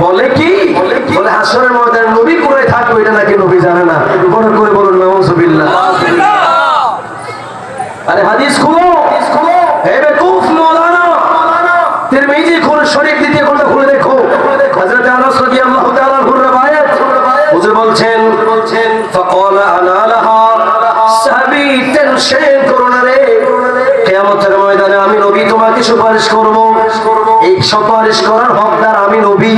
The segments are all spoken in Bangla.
বলে কি? বলে হাসরের ময়দানে নবী করে থাকবে এটা নাকি নবী জানে না। মনে করে বলুন নাউজুবিল্লাহ। আরে হাদিস খুলো। হে বেকুফ মাওলানা তিরমিজি শরীফ দ্বিতীয় খন্ড খুলে দেখো। হযরত আনাস রাদিয়াল্লাহু তাআলা হুজুর বলছেন বলছেন ফাকাল আনা লাহা। সাহাবী করোনা রে। কিয়ামতের ময়দানে আমি নবী তোমাকে সুপারিশ করব। সুপারিশ করার হকদার আমি নবী।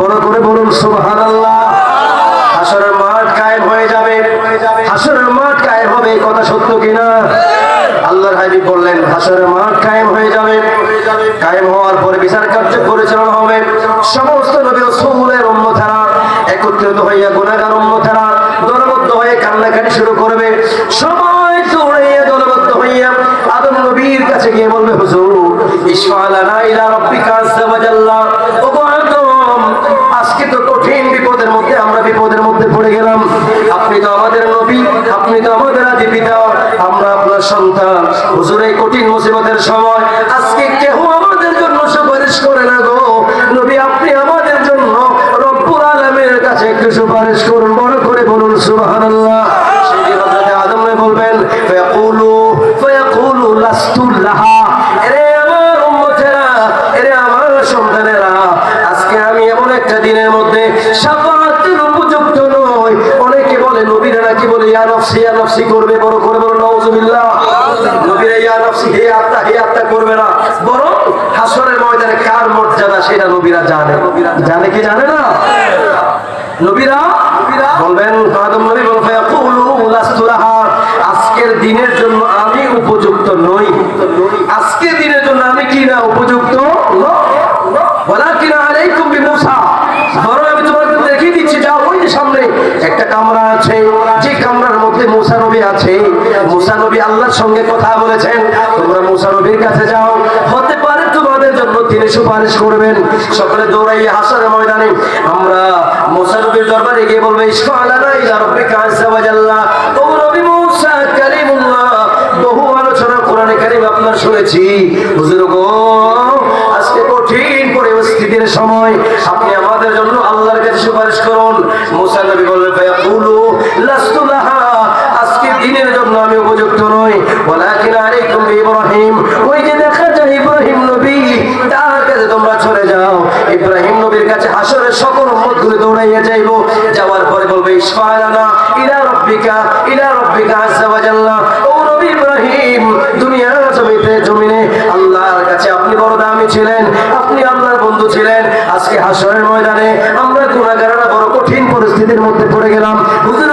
বড় করে বলুন, সুবহানাল্লাহ। হাসরের মাঠ কায়েম হয়ে যাবে। হাসরের মাঠ কায়েম হবে কথা সত্য কিনা? আল্লাহর হাবিব বললেন, হাসরের মাঠ কায়েম হয়ে যাবে। কায়েম হওয়ার পরে বিচার কার্য পরিচালনা হবে। সমস্ত নবী রাসূলের একত্রিত হইয়া গুনাহগার উম্মতেরা দলবদ্ধ হয়ে কান্নাকাটি শুরু করবে। সবাই দৌড়াইয়া দলবদ্ধ হইয়া আদম নবীর কাছে গিয়ে বলবে, হুজুর ইসফালানা ইলা আজকে তো কঠিন বিপদের মধ্যে আমরা বিপদের মধ্যে পড়ে গেলাম। আপনি তো আমাদের নবী, আপনি তো আমাদের আদি পিতা, আমরা আপনার সন্তান। হুজুর, এই কঠিন মুসিবতের সময় আজকে কেউ আমাদের জন্য সুপারিশ করে না গো? নবী, আপনি আমাদের জন্য রব্বুল আলমের কাছে একটু সুপারিশ নফসি করবে বড় করে বলো নাউজুবিল্লাহ। নবীরা ইয়া নফসি, হে আত্মা হে আত্মা করবে না। বরং হাসরের ময়দানে কার মর্যাদা সেটা নবীরা জানে। জানে কি জানে না? নবীরা বলবেন আদম নবী বলবে ফায়াকুলু, লাস্তু লাহা। আজকের দিনের জন্য আমি উপযুক্ত নই। আজকের দিনের জন্য আমি কি না উপযুক্ত? ওয়ালাকিন আলাইকুম বিমূসা। বরং আমি তোমাকে দেখিয়ে দিচ্ছি যা ওই সামনে একটা কামরা আছে। যে নবী আছে। মুসা নবী আল্লাহর সঙ্গে কথা বলেছেন, তোমরা মুসা নবীর কাছে যাও। হতে পারে তোমাদের জন্য তিনি সুপারিশ করবেন। সকলে দৌড়াই হাসার ময়দানে আমরা মুসা নবীর দরবারে গিয়ে বলব ইসফালানা ইলা রব্বিকা আজ্জা ওয়া ইব্রাহিম। ওই যে দেখা যায় ইব্রাহিম নবী, তার কাছে তোমরা চলে যাও। ইব্রাহিম নবীর কাছে হাসরের সকল উম্মতগুলো দৌড়াইয়া যাইবো। যাওয়ার পরে বলবে ইসফালানা ইলা রাব্বিকা ইলা রাব্বিকা ওয়া ও নবী ইব্রাহিম দুনিয়া জমিতে, জমিনে আল্লাহর কাছে আপনি বড় দামি ছিলেন, আপনি আল্লাহর বন্ধু ছিলেন। আজকে হাসরের ময়দানে আমরা গুনাহগাররা বড় কঠিন পরিস্থিতির মধ্যে পড়ে গেলাম। হুজুর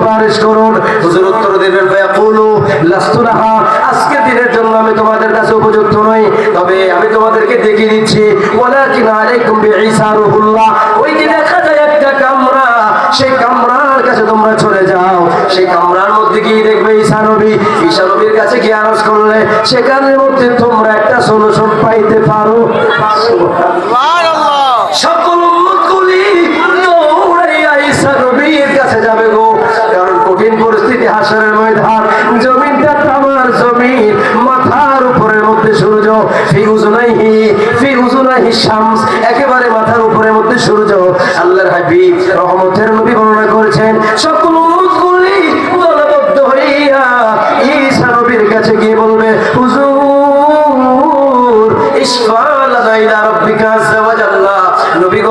সুপারিশ করুন। হুজুর উত্তর দেবেন, ফায়াকুলু লাস্তু লাহা আজকে দিনের জন্য আমি তোমাদের কাছে উপযুক্ত নই, তবে আমি তোমাদেরকে দেখিয়ে দিচ্ছি, ওয়ালাকিন আলাইকুম বিঈসা রুহুল্লাহ। ওই যে দেখা যায় একটা কামরা, সেই কামরার কাছে তোমরা চলে যাও। সেই কামরার মধ্যে গিয়ে দেখবে ঈসা নবী। ঈসা নবীর কাছে গিয়ে আরজ করলে, সেখানের মধ্যে তোমরা একটা সলিউশন পাইতে পারো। সকল উম্মতগুলি দৌড়াইয়া ঈসা নবীর কাছে যাবে গো কারণ কঠিন পরিস্থিতি হাসরের ময়দান জমিনটা তামার জমিন মাথার উপরের মধ্যে সূর্য একেবারে মাথার উপরের মধ্যে সূর্য। আল্লাহর হাবিব রহমতের নবী বর্ণনা করেছেন সকল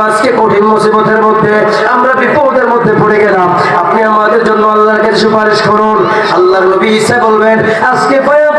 আজকে কঠিন মুসিবতের মধ্যে, আমরা বিপদের মধ্যে পড়ে গেলাম। আপনি আমাদের জন্য আল্লাহর কাছে সুপারিশ করুন। আল্লাহর নবী ঈসা বলবেন, আজকে ফায়াকুলু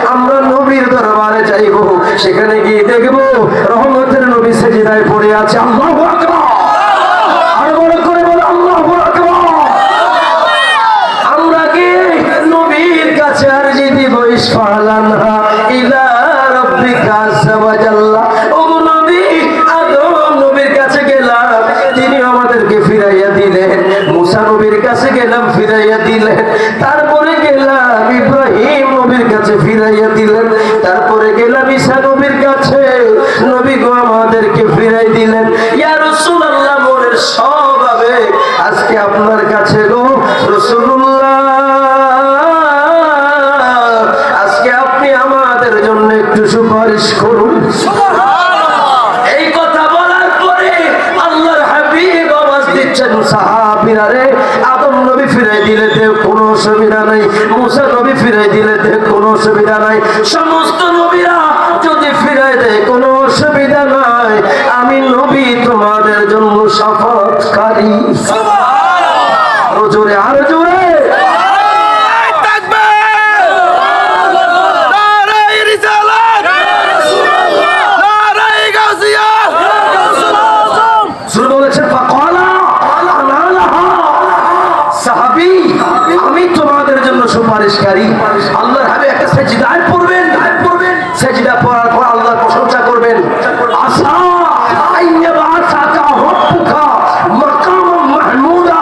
সেখানে গিয়ে দেখব রহমতের নবী সেজিদায় পড়ে আছে। আল্লাহু তিনি আমাদেরকে ফিরাইয়া দিলেন। মুসা নবীর কাছে গেলাম ইয়া রাসূলুল্লাহ সব আজকে আপনার কাছে গো। রাসূলুল্লাহ আজকে আপনি আমাদের জন্য একটু সুপারিশ করুন। এই কথা বলার পরে আল্লাহর হাবিব আওয়াজ দিচ্ছেন সাহাবীরা রে আদম নবী ফিরাই দিলে কোনো অসুবিধা নাই মুসা নবী ফিরাই দিলে কোনো অসুবিধা নাই। সমস্ত নবীরা যদি ফিরাই দেয় কোনো অসুবিধা নাই আমি নবী তোমাদের জন্য সাফাতকারী আরও জোরে আরও জোরে শুরু বলেছে ফাকালা আনা লাহা। সাহাবী, আমি তোমাদের জন্য সুপারিশকারী আল্লাহর হাবিব একটা সেজদায় পড়বেন সেজদা পড়ার পর আল্লাহর প্রশংসা করবেন আসা আইয়াবাসাকা রাব্বুকা মাকামান মাহমুদা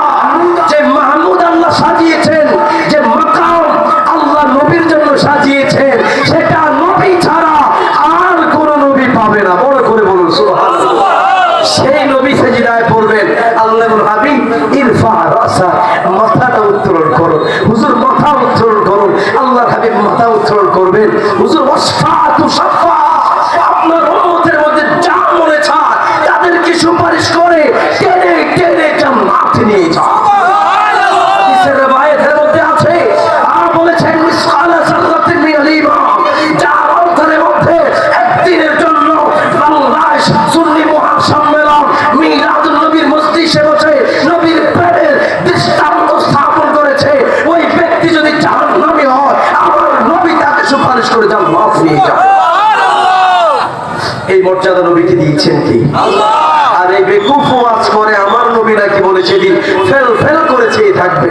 যে মাহমুদ আল্লাহ সাজিয়েছেন যে মাকাম আল্লাহ নবীর জন্য সাজিয়েছেন সেটা নবী ছাড়া আর কোন নবী পাবে না বড় করে বলুন সুবহানাল্লাহ সেই নবী সেজদায় পড়বেন আল্লাহর হাবিব ইরফা রাসা মাথাটা উত্তোলন করুন হুজুর মাথা উত্তোলন করুন আল্লাহর হাবিব মাথা করবেন হুজুর ওয়াসফাতু সাফা আপনার উম্মতের মধ্যে যা মনে চায় তাদেরকে সুপারিশ করে টেনে টেনে জান্নাত নিয়ে যাও। হাদিসের সুপারিশ করে জান্নাত নিয়ে যান এই মর্যাদা নবীকে দিয়েছেন কি? আর এই বেকুফ ওয়াজ করে আমার নবী নাকি বলেছে ফেল ফেল করে চেয়ে থাকবে।